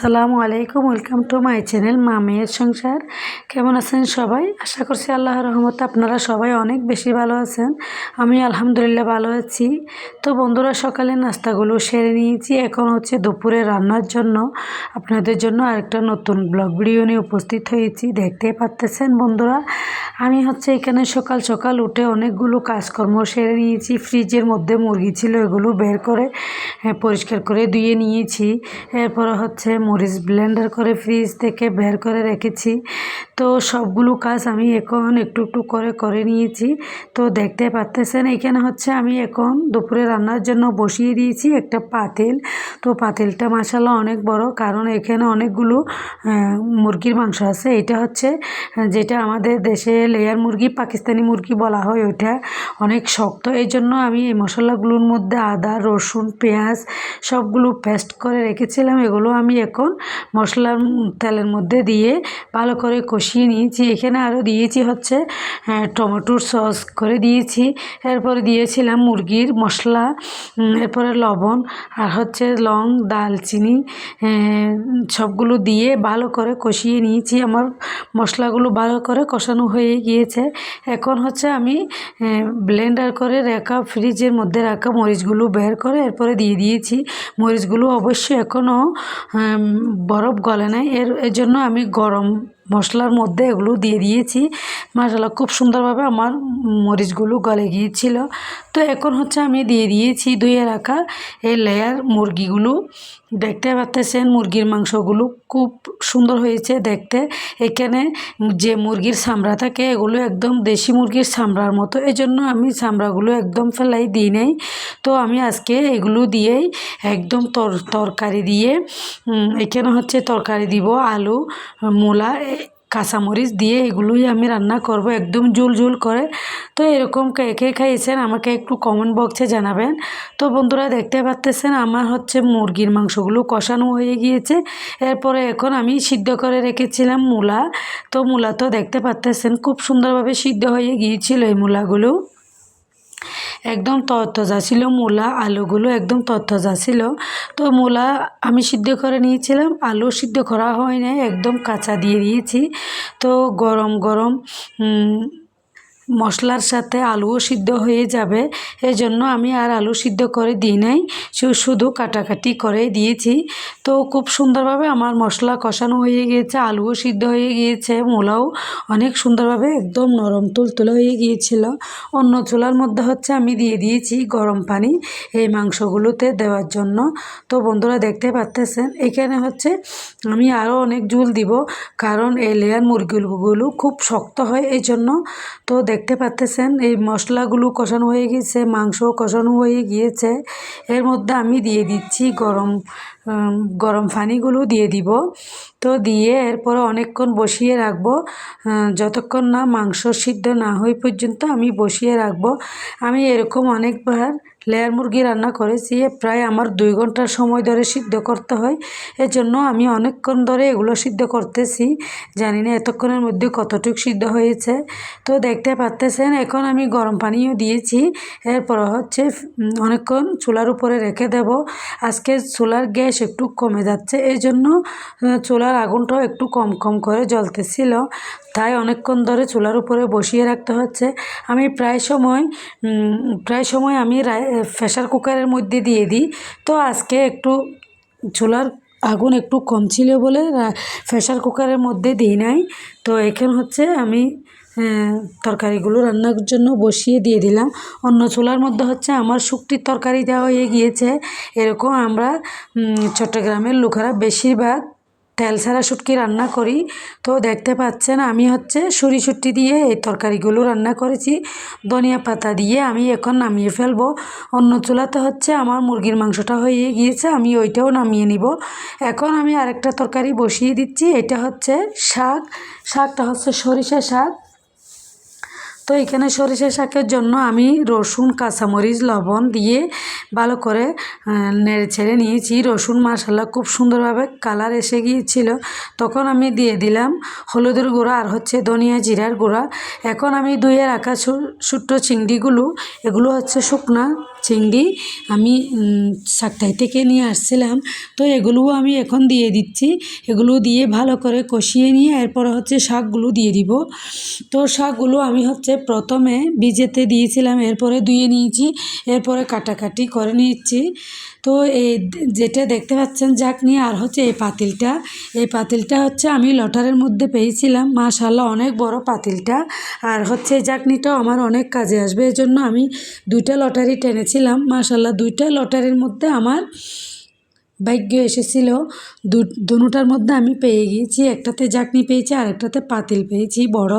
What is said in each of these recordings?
আসসালামু আলাইকুম welcome to my channel মা মেয়ের সংসার। কেমন আছেন সবাই? আশা করছি আল্লাহ রহমতে আপনারা সবাই অনেক বেশি ভালো আছেন। আমি আলহামদুলিল্লাহ ভালো আছি। তো বন্ধুরা সকালে নাস্তাগুলো সেরে নিয়েছি। এখন হচ্ছে দুপুরে রান্নার জন্য আপনাদের জন্য আরেকটা নতুন ব্লগ ভিডিও নিয়ে উপস্থিত হয়েছি। দেখতে পাচ্তেছেন বন্ধুরা আমি হচ্ছে এখানে সকাল সকাল উঠে অনেকগুলো কাজকর্ম সেরে নিয়েছি। ফ্রিজের মধ্যে মুরগি ছিল এগুলো বের করে হ্যাঁ, পরিষ্কার করে ধুয়ে নিয়েছি। এরপরে হচ্ছে মরিচ ব্লেন্ডার করে ফ্রিজ থেকে বের করে রেখেছি। তো সবগুলো কাজ আমি এখন একটু একটু করে করে নিয়েছি। তো দেখতে পাচ্তেছেন এখানে হচ্ছে আমি এখন দুপুরে রান্নার জন্য বসিয়ে দিয়েছি একটা পাতিল। তো পাতিলটা মাসাল্লাহ অনেক বড়, কারণ এখানে অনেকগুলো মুরগির মাংস আছে। এটা হচ্ছে, যেটা আমাদের দেশে লেয়ার মুরগি, পাকিস্তানি মুরগি বলা হয় ওইটা অনেক শক্ত। এই জন্য আমি এই মশলাগুলোর মধ্যে আদা, রসুন, পেঁয়াজ সবগুলো পেস্ট করে রেখেছিলাম। এগুলো আমি এখন মশলার তেলের মধ্যে দিয়ে ভালো করে কষিয়ে নিয়েছি। এখানে আরও দিয়েছি হচ্ছে টমেটোর সস করে দিয়েছি। এরপরে দিয়েছিলাম মুরগির মশলা এরপরে লবণ আর হচ্ছে লং দালচিনি সবগুলো দিয়ে ভালো করে কষিয়ে নিয়েছি। আমার মশলাগুলো ভালো করে কষানো হয়ে গিয়েছে। এখন হচ্ছে আমি ব্লেন্ডার করে রাখা ফ্রিজের মধ্যে রাখা মরিচগুলো বের করে এরপরে দিয়ে দিয়েছি। মরিচগুলো অবশ্যই এখনও বরফ গলে না এর এর জন্য আমি গরম মশলার মধ্যে এগুলো দিয়ে দিয়েছি। মাসাল্লাহ খুব সুন্দরভাবে আমার মরিচগুলো গলে গিয়েছিল। তো এখন হচ্ছে আমি দিয়ে দিয়েছি ধুয়ে রাখা এই লেয়ার মুরগিগুলো। দেখতে পাচ্তেছেন মুরগির মাংসগুলো খুব সুন্দর হয়েছে দেখতে। এখানে যে মুরগির চামড়া থাকে, এগুলো একদম দেশি মুরগির চামড়ার মতো। এই জন্য আমি চামড়াগুলো একদম ফেলাই দিই নাই। তো আমি আজকে এগুলো দিয়েই একদম তর, তরকারি দিয়ে এখানে হচ্ছে তরকারি দিব, আলু, মূলা কাঁচামরিচ দিয়ে এগুলোই আমি রান্না করব, একদম জুল জুল করে। তো এরকম কে কে খাইয়েছেন আমাকে একটু কমেন্ট বক্সে জানাবেন। তো বন্ধুরা দেখতে পাচ্তেছেন আমার হচ্ছে মুরগির মাংসগুলো কষানো হয়ে গিয়েছে। এরপরে এখন আমি সিদ্ধ করে রেখেছিলাম মূলা। তো মূলা তো দেখতে পাচ্তেছেন খুব সুন্দরভাবে সিদ্ধ হয়ে গিয়েছিল এই মূলাগুলো। একদম তরতাজা ছিল, মূলা আলুগুলো একদম তরতাজা ছিল। তো মূলা আমি সিদ্ধ করে নিয়েছিলাম, আলু সিদ্ধ করা হয় না একদম কাঁচা দিয়ে দিয়েছি। তো গরম গরম মশলার সাথে আলুও সিদ্ধ হয়ে যাবে। এই জন্য আমি আর আলু সিদ্ধ করে দিই নাই শুধু কাটাকাটি করে দিয়েছি। তো খুব সুন্দরভাবে আমার মশলা কষানো হয়ে গিয়েছে, আলুও সিদ্ধ হয়ে গিয়েছে, মোলাও অনেক সুন্দরভাবে একদম নরম তুলতুলে হয়ে গিয়েছিল। অন্য চুলার মধ্যে হচ্ছে আমি দিয়ে দিয়েছি গরম পানি এই মাংসগুলোতে দেওয়ার জন্য। তো বন্ধুরা দেখতে পাচ্তেছেন এখানে হচ্ছে আমি আরও অনেক জুল দিব, কারণ এই লেয়ার মুরগিগুলো খুব শক্ত হয় এই জন্য তো দেখতে পাচ্তেছেন, এই মশলাগুলো কষানো হয়ে গিয়েছে মাংস কষানো হয়ে গিয়েছে। এর মধ্যে আমি দিয়ে দিচ্ছি গরম গরম পানিগুলো দিয়ে দিব। তো দিয়ে এরপর অনেকক্ষণ বসিয়ে রাখব। যতক্ষণ না মাংস সিদ্ধ না হয়ে পর্যন্ত আমি বসিয়ে রাখব। আমি এরকম অনেকবার লেয়ার মুরগি রান্না করেছি প্রায় আমার দুই ঘণ্টার সময় ধরে সিদ্ধ করতে হয়। এজন্য আমি অনেকক্ষণ ধরে এগুলো সিদ্ধ করতেছি। জানি না এতক্ষণের মধ্যে কতটুকু সিদ্ধ হয়েছে। তো দেখতে পাচ্তেছেন, এখন আমি গরম পানিও দিয়েছি। এরপর হচ্ছে অনেকক্ষণ চুলার উপরে রেখে দেব। আজকে চুলার গ্যাস একটু কমে যাচ্ছে এই জন্য চুলার আগুনটাও একটু কম কম করে জ্বলতেছিল। তাই অনেকক্ষণ ধরে চুলার উপরে বসিয়ে রাখতে হচ্ছে। আমি প্রায় সময় প্রায় সময় আমি প্রেশার কুকারের মধ্যে দিয়ে দিই। তো আজকে একটু চুলার আগুন একটু কম ছিল বলে প্রেশার কুকারের মধ্যে দিই নাই। তো এখানে হচ্ছে আমি তরকারিগুলো রান্নার জন্য বসিয়ে দিয়ে দিলাম। অন্য চুলার মধ্যে হচ্ছে আমার শুক্তির তরকারি দেওয়া হয়ে গিয়েছে। এরকম আমরা চট্টগ্রামের লোকেরা বেশিরভাগ তেল ছাড়া শুটকি রান্না করি। তো দেখতে পাচ্ছেন আমি হচ্ছে সুরি শুটকি দিয়ে এই তরকারিগুলো রান্না করেছি। ধনিয়া পাতা দিয়ে আমি এখন নামিয়ে ফেলব। অন্য চুলাতে হচ্ছে আমার মুরগির মাংসটা হয়ে গিয়েছে, আমি ওইটাও নামিয়ে নিব। এখন আমি আরেকটা তরকারি বসিয়ে দিচ্ছি, এটা হচ্ছে শাক। শাকটা হচ্ছে সরিষা শাক। তো এখানে সরিষা শাকের জন্য আমি রসুন, কাঁচামরিচ, লবণ দিয়ে ভালো করে নেড়ে ছেড়ে নিয়েছি। রসুন মশলা খুব সুন্দরভাবে কালার এসে গিয়েছিল। তখন আমি দিয়ে দিলাম হলুদের গুঁড়া আর হচ্ছে ধনিয়া জিরার গুঁড়া। এখন আমি ধুয়ে রাখা ছোট্ট চিংড়িগুলো, এগুলো হচ্ছে শুকনা চিংড়ি আমি সাতটায় থেকে নিয়ে আসছিলাম। তো এগুলোও আমি এখন দিয়ে দিচ্ছি। এগুলো দিয়ে ভালো করে কষিয়ে নিয়ে এরপর হচ্ছে শাকগুলো দিয়ে দিব। তো শাকগুলো আমি হচ্ছে প্রথমে ভিজেতে দিয়েছিলাম, এরপরে ধুয়ে নিয়েছি, এরপরে কাটাকাটি করে নিচ্ছি। তো এই যেটা দেখতে পাচ্ছেন যাক নিয়ে, আর হচ্ছে এই পাতিলটা। এই পাতিলটা হচ্ছে আমি লটারের মধ্যে পেয়েছিলাম। মাশাল্লাহ অনেক বড় পাতিলটা। আর হচ্ছে এই জাকনিটাও আমার অনেক কাজে আসবে। এই জন্য আমি দুইটা লটারি টেনেছিলাম। মাশাল্লাহ দুইটা লটারির মধ্যে আমার ভাগ্য এসেছিল। দু, দুটার মধ্যে আমি পেয়ে গিয়েছি। একটাতে জাকনি পেয়েছি আর একটাতে পাতিল পেয়েছি, বড়।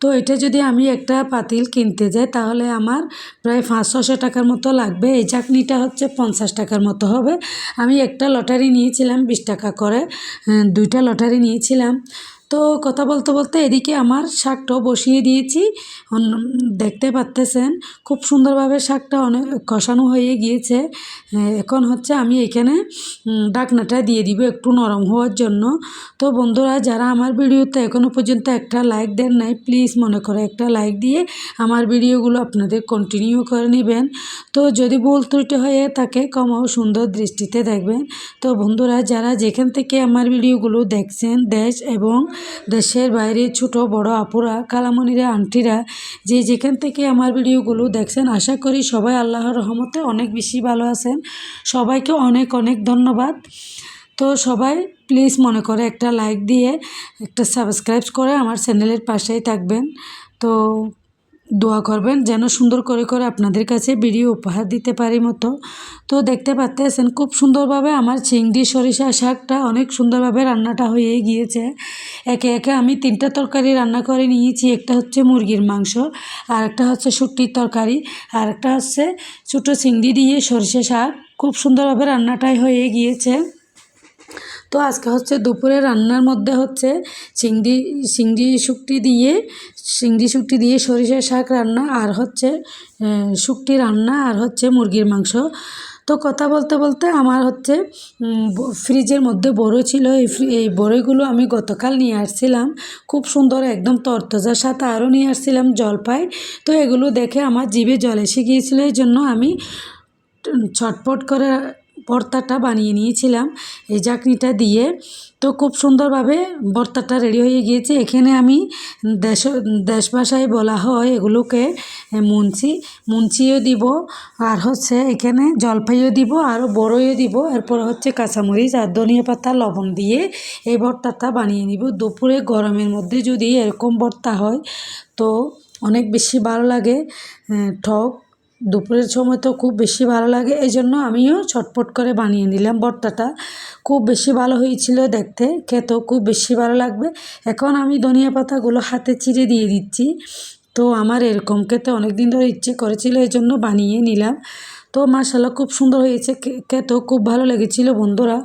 তো এটা যদি আমি একটা পাতিল কিনতে যাই, তাহলে আমার প্রায় পাঁচ ছশো টাকার মতো লাগবে। এই চাকনিটা হচ্ছে পঞ্চাশ টাকার মতো হবে। আমি একটা লটারি নিয়েছিলাম বিশ টাকা করে। দুইটা লটারি নিয়েছিলাম। তো কথা বলতে বলতে এদিকে আমার শাকটাও বসিয়ে দিয়েছি। দেখতে পাচ্তেছেন খুব সুন্দরভাবে শাকটা অনেক কষানো হয়ে গিয়েছে। এখন হচ্ছে আমি এখানে ডাকনাটা দিয়ে দিব একটু নরম হওয়ার জন্য। তো বন্ধুরা, যারা আমার ভিডিওতে এখনও পর্যন্ত একটা লাইক দেন নাই, প্লিজ মনে করে একটা লাইক দিয়ে আমার ভিডিওগুলো আপনাদের কন্টিনিউ করে নেবেন। তো যদি ভুল ত্রুটি হয়ে থাকে কমাও সুন্দর দৃষ্টিতে দেখবেন। তো বন্ধুরা, যারা যেখান থেকে আমার ভিডিওগুলো দেখছেন, দেশ এবং দেশের বাইরে ছোট, বড় আপুরা, কালামণিরা, আন্টিরা যে যেখান থেকে আমার ভিডিওগুলো দেখছেন, আশা করি সবাই আল্লাহর রহমতে অনেক বেশি ভালো আছেন। সবাইকে অনেক অনেক ধন্যবাদ। তো সবাই প্লিজ মনে করে একটা লাইক দিয়ে, একটা সাবস্ক্রাইব করে আমার চ্যানেলের পাশেই থাকবেন। তো দোয়া করবেন যেন সুন্দর করে করে আপনাদের কাছে ভিডিও উপহার দিতে পারি মতো। তো দেখতে পাচ্তেছেন খুব সুন্দরভাবে আমার চিংড়ি, সরিষা শাকটা অনেক সুন্দরভাবে রান্নাটা হয়ে গিয়েছে। একে একে আমি তিনটা তরকারি রান্না করে নিয়েছি, একটা হচ্ছে মুরগির মাংস আর একটা হচ্ছে শুটকির তরকারি আর একটা হচ্ছে ছোটো চিংড়ি দিয়ে সরিষা শাক। খুব সুন্দরভাবে রান্নাটাই হয়ে গিয়েছে। তো আজকে হচ্ছে দুপুরে রান্নার মধ্যে হচ্ছে চিংড়ি চিংড়ি শুকটি দিয়ে, চিংড়ি শুকটি দিয়ে সরিষা শাক রান্না আর হচ্ছে শুকটি রান্না আর হচ্ছে মুরগির মাংস। তো কথা বলতে বলতে আমার হচ্ছে ফ্রিজের মধ্যে বড়ই ছিল। এই এই বড়ইগুলো আমি গতকাল নিয়ে আসছিলাম। খুব সুন্দর একদম তরতজার সাথে আরও নিয়ে আসছিলাম জলপাই। তো এগুলো দেখে আমার জিভে জল এসে গিয়েছিল। এই জন্য আমি ছটপট করে ভর্তাটা বানিয়ে নিয়েছিলাম। এই চাকনিটা দিয়ে তো খুব সুন্দরভাবে ভর্তাটা রেডি হয়ে গিয়েছে। এখানে আমি দেশ দেশ ভাষায় বলা হয় এগুলোকে মুন্সি মুন্সিও দিব, আর হচ্ছে এখানে জলপাইও দিব আর বড়ইও দিব। এরপর হচ্ছে কাঁচামরিচ আর ধনিয়া পাতা, লবণ দিয়ে এই ভর্তাটা বানিয়ে নিব। দুপুরে গরমের মধ্যে যদি এরকম ভর্তা হয়, তো অনেক বেশি ভালো লাগে টক দুপুরের সময় তো খুব বেশি ভালো লাগে এই জন্য আমিও ছটপট করে বানিয়ে নিলাম ভর্তাটা। খুব বেশি ভালো হয়েছিল দেখতে, খেতেও খুব বেশি ভালো লাগবে। এখন আমি ধনিয়া পাতাগুলো হাতে চিড়ে দিয়ে দিচ্ছি। তো আমার এরকম খেতে অনেক দিন ধরে ইচ্ছে করেছিল এই জন্য বানিয়ে নিলাম। তো মাশাল্লাহ খুব সুন্দর হয়েছে খেতেও খুব ভালো লেগেছিল বন্ধুরা।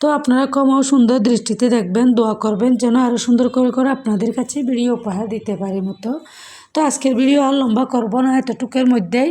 তো আপনারা কমাও সুন্দর দৃষ্টিতে দেখবেন, দোয়া করবেন যেন আরও সুন্দর করে করে আপনাদের কাছে ভিডিও উপহার দিতে পারি মতো। তো আজকের ভিডিও আর লম্বা করব না, এতটুকের মধ্যেই।